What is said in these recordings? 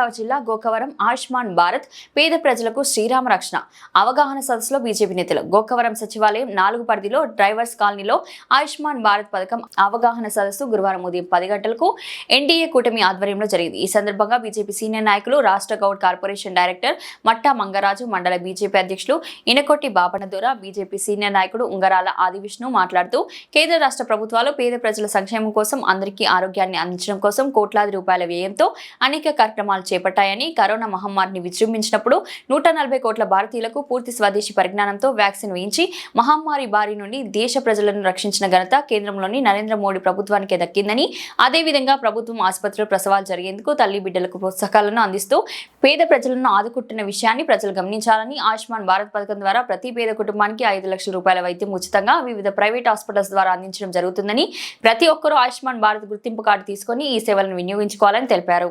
తూర్పుగోదావరి జిల్లా గోకవరం ఆయుష్మాన్ భారత్ పేద ప్రజలకు శ్రీరామ రక్షణ. అవగాహన సదస్సులో బీజేపీ నేతలు. గోకవరం సచివాలయం నాలుగు పరిధిలో డ్రైవర్స్ కాలనీలో ఆయుష్మాన్ భారత్ పథకం అవగాహన సదస్సు గురువారం ఉదయం పది గంటలకు ఎన్డీఏ కూటమి ఆధ్వర్యంలో జరిగింది. ఈ సందర్భంగా బీజేపీ సీనియర్ నాయకులు రాష్ట్ర గౌడ్ కార్పొరేషన్ డైరెక్టర్ మట్టా మంగరాజు మండల బీజేపీ అధ్యక్షులు ఇనకొట్టి బాపనదొర బీజేపీ సీనియర్ నాయకుడు ఉంగరాల ఆదివిష్ణు మాట్లాడుతూ కేంద్ర రాష్ట్ర ప్రభుత్వాలు పేద ప్రజల సంక్షేమం కోసం అందరికీ ఆరోగ్యాన్ని అందించడం కోసం కోట్లాది రూపాయల వ్యయంతో అనేక కార్యక్రమాలు చేపట్టాయని కరోనా మహమ్మారిని విజృంభించినప్పుడు నూట నలభై కోట్ల భారతీయులకు పూర్తి స్వదేశీ పరిజ్ఞానంతో వ్యాక్సిన్ వేయించి మహమ్మారి బారి నుండి దేశ ప్రజలను రక్షించిన ఘనత కేంద్రంలోని నరేంద్ర మోడీ ప్రభుత్వానికే దక్కిందని అదేవిధంగా ప్రభుత్వం ఆసుపత్రులు ప్రసవాలు జరిగేందుకు తల్లి బిడ్డలకు ప్రోత్సాహాలను అందిస్తూ పేద ప్రజలను ఆదుకుంటున్న విషయాన్ని ప్రజలు గమనించాలని ఆయుష్మాన్ భారత్ పథకం ద్వారా ప్రతి పేద కుటుంబానికి ఐదు లక్షల రూపాయల వైద్యం ఉచితంగా వివిధ ప్రైవేట్ హాస్పిటల్స్ ద్వారా అందించడం జరుగుతుందని ప్రతి ఒక్కరూ ఆయుష్మాన్ భారత్ గుర్తింపు కార్డు తీసుకొని ఈ సేవలను వినియోగించుకోవాలని తెలిపారు.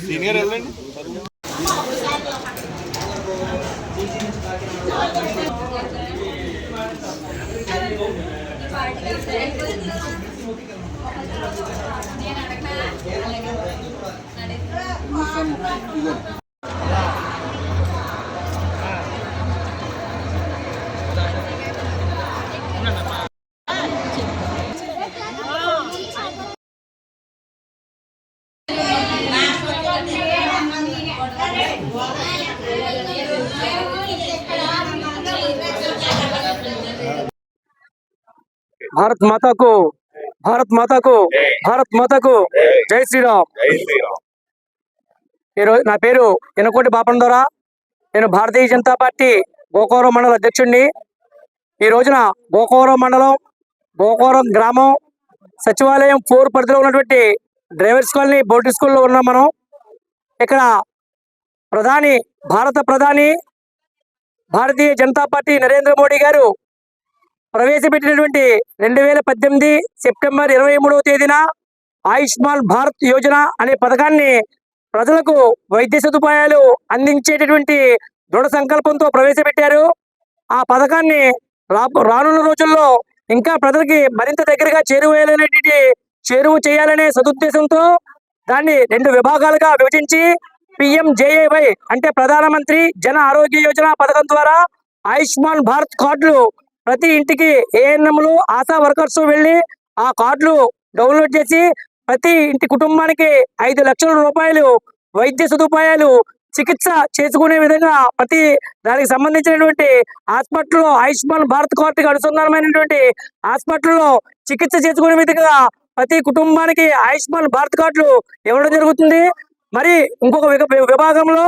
సీనియర్ వెళ్ళండి నేను అడగ భారత్ మాతాకు భారత్ మాతాకు భారత్ మాతకు జై శ్రీరామ్. ఈరోజు నా పేరు ఎనకోటి బాపన్ నేను భారతీయ జనతా పార్టీ గోకవరం మండల అధ్యక్షుడిని ఈ రోజున గోకవరం మండలం గోకవరం గ్రామం సచివాలయం ఫోర్ పరిధిలో ఉన్నటువంటి డ్రైవర్స్ కాలనీ బోర్డు స్కూల్లో ఉన్నాం మనం. ఇక్కడ ప్రధాని భారత ప్రధాని భారతీయ జనతా పార్టీ నరేంద్ర మోడీ గారు ప్రవేశపెట్టినటువంటి రెండు వేల పద్దెనిమిది సెప్టెంబర్ ఇరవై మూడవ తేదీన ఆయుష్మాన్ భారత్ యోజన అనే పథకాన్ని ప్రజలకు వైద్య సదుపాయాలు అందించేటటువంటి దృఢ సంకల్పంతో ప్రవేశపెట్టారు. ఆ పథకాన్ని రానున్న రోజుల్లో ఇంకా ప్రజలకి మరింత దగ్గరగా చేరువేయాలనేటువంటి చేరువు చేయాలనే సదుద్దేశంతో దాన్ని రెండు విభాగాలుగా విభజించి పిఎంజేఏవై అంటే ప్రధానమంత్రి జన ఆరోగ్య యోజన పథకం ద్వారా ఆయుష్మాన్ భారత్ కార్డులు ప్రతి ఇంటికి ఏఎన్ఎంలు ఆశా వర్కర్స్ వెళ్ళి ఆ కార్డులు డౌన్లోడ్ చేసి ప్రతి ఇంటి కుటుంబానికి ఐదు లక్షల రూపాయలు వైద్య సదుపాయాలు చికిత్స చేసుకునే విధంగా ప్రతి దానికి సంబంధించినటువంటి హాస్పిటల్లో ఆయుష్మాన్ భారత్ కార్డుకి అనుసంధానమైనటువంటి హాస్పిటల్లో చికిత్స చేసుకునే విధంగా ప్రతి కుటుంబానికి ఆయుష్మాన్ భారత్ కార్డులు ఇవ్వడం జరుగుతుంది. మరి ఇంకొక విభాగంలో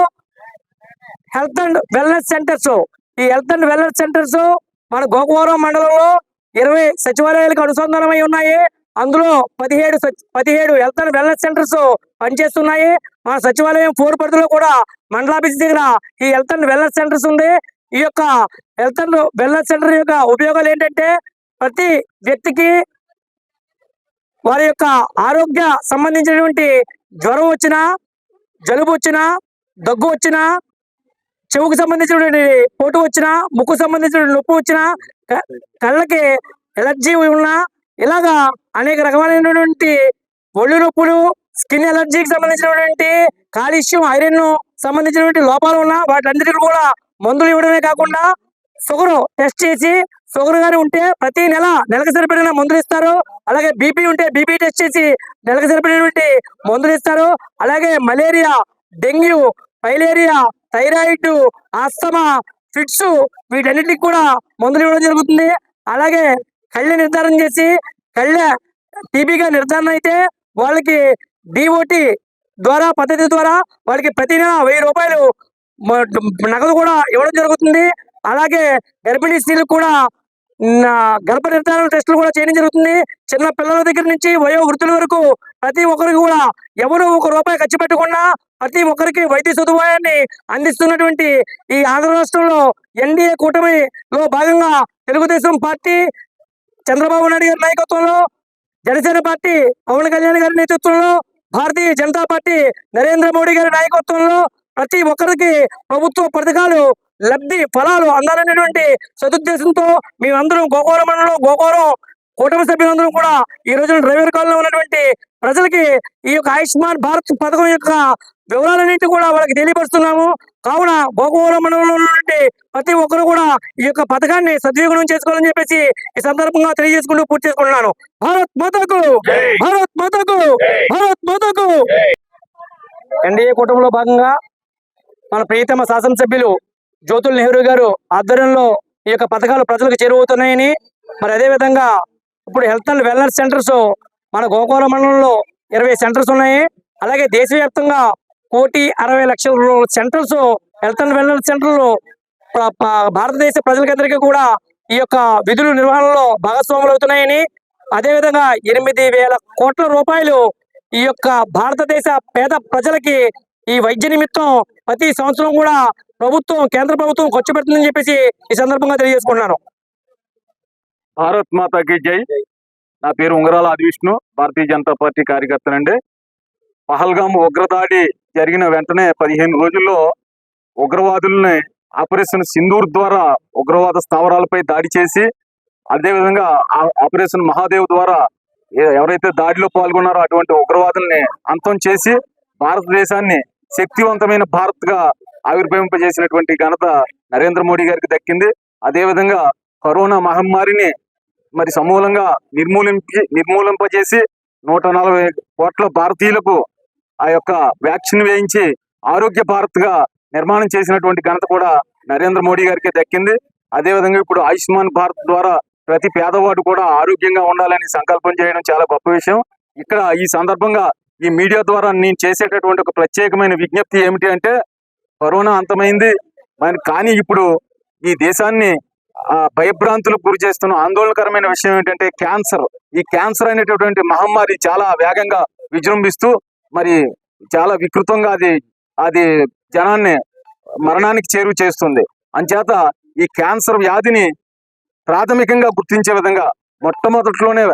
హెల్త్ అండ్ వెల్నెస్ సెంటర్స్. ఈ హెల్త్ అండ్ వెల్నెస్ సెంటర్స్ మన గోకవరం మండలంలో ఇరవై సచివాలయాలకు అనుసంధానమై ఉన్నాయి. అందులో పదిహేడు పదిహేడు హెల్త్ అండ్ వెల్నెస్ సెంటర్స్ పనిచేస్తున్నాయి. మన సచివాలయం ఫోర్ పరిధిలో కూడా మండలాఫీస్ దగ్గర ఈ హెల్త్ అండ్ వెల్నెస్ సెంటర్స్ ఉంది. ఈ యొక్క హెల్త్ అండ్ వెల్నెస్ సెంటర్ యొక్క ఉపయోగాలు ఏంటంటే ప్రతి వ్యక్తికి వారి యొక్క ఆరోగ్య సంబంధించినటువంటి జ్వరం వచ్చినా జలుబు వచ్చినా దగ్గు వచ్చినా చెవుకు సంబంధించినటువంటి పోటు వచ్చినా ముక్కు సంబంధించిన నొప్పి వచ్చినా కళ్ళకి ఎలర్జీ ఉన్నా ఇలాగా అనేక రకమైనటువంటి ఒళ్ళు నొప్పులు స్కిన్ ఎలర్జీకి సంబంధించినటువంటి కాలుష్యం ఐరన్ సంబంధించినటువంటి లోపాలు ఉన్నా వాటికందరికీ కూడా మందులు ఇవ్వడమే కాకుండా షుగర్ టెస్ట్ చేసి షుగర్ కానీ ఉంటే ప్రతి నెల నెలకు సరిపడిన మందులు ఇస్తారు. అలాగే బీపీ ఉంటే బీపీ టెస్ట్ చేసి నెలకు సరిపడినటువంటి మందులు ఇస్తారు. అలాగే malaria dengue filaria thyroid asthma fits వీటన్నిటికి కూడా మందులు ఇవ్వడం జరుగుతుంది. అలాగే కళ్ళ నిర్ధారణ చేసి కళ్ళ టీబీగా నిర్ధారణ అయితే వాళ్ళకి డిఓటి ద్వారా పద్ధతి ద్వారా వాళ్ళకి ప్రతి నెల వెయ్యి రూపాయలు నగదు కూడా ఇవ్వడం జరుగుతుంది. అలాగే గర్భిణీ స్త్రీలకు కూడా నా గర్భ నిర్ధారణ టెస్టులు కూడా చేయడం జరుగుతుంది. చిన్న పిల్లల దగ్గర నుంచి వయో వృద్ధుల వరకు ప్రతి ఒక్కరికి కూడా ఎవరు ఒక రూపాయి ఖర్చు పెట్టకుండా ప్రతి ఒక్కరికి వైద్య సదుపాయాన్ని అందిస్తున్నటువంటి ఈ ఆంధ్ర రాష్ట్రంలో ఎన్డీఏ కూటమిలో భాగంగా తెలుగుదేశం పార్టీ చంద్రబాబు నాయుడు గారి నాయకత్వంలో జనసేన పార్టీ పవన్ కళ్యాణ్ గారి నేతృత్వంలో భారతీయ జనతా పార్టీ నరేంద్ర మోడీ గారి నాయకత్వంలో ప్రతి ఒక్కరికి ప్రభుత్వ పథకాలు లబ్ధి ఫలాలు అందాలనేటువంటి సదుద్దేశంతో మేమందరం గోకవరం మండలం గోకూరం కూటమి సభ్యులందరం కూడా ఈ రోజున డ్రైవర్ కాలంలో ఉన్నటువంటి ప్రజలకి ఈ యొక్క ఆయుష్మాన్ భారత్ పథకం యొక్క వివరాలన్నింటి కూడా వాళ్ళకి తెలియపరుస్తున్నాము. కావున గోకవరం మండలంలో ఉన్నటువంటి ప్రతి ఒక్కరు కూడా ఈ యొక్క పథకాన్ని సద్వినియోగం చేసుకోవాలని చెప్పేసి ఈ సందర్భంగా తెలియజేసుకుంటూ పూర్తి చేసుకుంటున్నాను. భారత్ మాతకు భారత్ మాతకు భారత్ మాతకు. ఎన్డీఏ కూటమిలో భాగంగా మన ప్రియతమ శాసనసభ్యులు జ్యోతుల్ నెహ్రూ గారు ఆధ్వర్యంలో ఈ యొక్క పథకాలు ప్రజలకు చేరువవుతున్నాయని మరి అదే విధంగా ఇప్పుడు హెల్త్ అండ్ వెల్నెస్ సెంటర్స్ మన గోకోల మండలంలో ఇరవై సెంటర్స్ ఉన్నాయి. అలాగే దేశవ్యాప్తంగా కోటి అరవై లక్షల సెంటర్స్ హెల్త్ అండ్ వెల్నెస్ సెంటర్లు భారతదేశ ప్రజలకందరికీ కూడా ఈ యొక్క విధులు నిర్వహణలో భాగస్వాములు అవుతున్నాయని అదేవిధంగా ఎనిమిది వేల కోట్ల రూపాయలు ఈ యొక్క భారతదేశ పేద ప్రజలకి ఈ వైద్య నిమిత్తం ప్రతి సంవత్సరం కూడా ప్రభుత్వం కేంద్ర ప్రభుత్వం ఖర్చు పెడుతుందని చెప్పేసి ఈ సందర్భంగా తెలియజేసుకున్నాను భారత్ మాతాకి జై. నా పేరు ఉంగరాల ఆదివిష్ణు భారతీయ జనతా పార్టీ కార్యకర్తనండి. పహల్గాం ఉగ్రదాడి జరిగిన వెంటనే పదిహేను రోజుల్లో ఉగ్రవాదుల్ని ఆపరేషన్ సింధూర్ ద్వారా ఉగ్రవాద స్థావరాలపై దాడి చేసి అదేవిధంగా ఆ- ఆపరేషన్ మహాదేవ్ ద్వారా ఎవరైతే దాడిలో పాల్గొన్నారో అటువంటి ఉగ్రవాదుల్ని అంతం చేసి భారతదేశాన్ని శక్తివంతమైన భారత్గా ఆవిర్భవింపజేసినటువంటి ఘనత నరేంద్ర మోడీ గారికి దక్కింది. అదేవిధంగా కరోనా మహమ్మారిని మరి సమూలంగా నిర్మూలింపి నిర్మూలింపజేసి నూట నలభై కోట్ల భారతీయులకు ఆ యొక్క వ్యాక్సిన్ వేయించి ఆరోగ్య భారత్గా నిర్మాణం చేసినటువంటి ఘనత కూడా నరేంద్ర మోడీ గారికి దక్కింది. అదేవిధంగా ఇప్పుడు ఆయుష్మాన్ భారత్ ద్వారా ప్రతి పేదవాడు కూడా ఆరోగ్యంగా ఉండాలని సంకల్పం చేయడం చాలా గొప్ప విషయం. ఇక్కడ ఈ సందర్భంగా ఈ మీడియా ద్వారా నేను చేసేటటువంటి ఒక ప్రత్యేకమైన విజ్ఞప్తి ఏమిటి అంటే కరోనా అంతమైంది. మరి కానీ ఇప్పుడు ఈ దేశాన్ని భయభ్రాంతులకు గురి చేస్తున్న ఆందోళనకరమైన విషయం ఏంటంటే క్యాన్సర్. ఈ క్యాన్సర్ అనేటటువంటి మహమ్మారి చాలా వేగంగా విజృంభిస్తూ మరి చాలా వికృతంగా అది అది జనాన్ని మరణానికి చేరువ చేస్తుంది. అంచేత ఈ క్యాన్సర్ వ్యాధిని ప్రాథమికంగా గుర్తించే విధంగా మొట్టమొదటిలోనే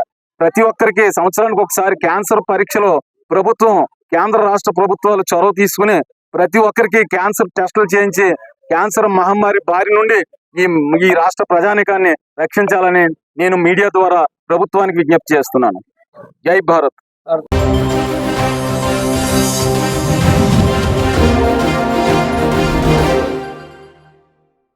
ప్రతి ఒక్కరికి సంవత్సరానికి ఒకసారి క్యాన్సర్ పరీక్షలో ప్రభుత్వం కేంద్ర రాష్ట్ర ప్రభుత్వాలు చొరవ తీసుకుని ప్రతి ఒక్కరికి క్యాన్సర్ టెస్టులు చేయించి క్యాన్సర్ మహమ్మారి బారి నుండి ఈ ఈ రాష్ట్ర ప్రజానికాన్ని రక్షించాలని నేను మీడియా ద్వారా ప్రభుత్వానికి విజ్ఞప్తి చేస్తున్నాను. జై భారత్.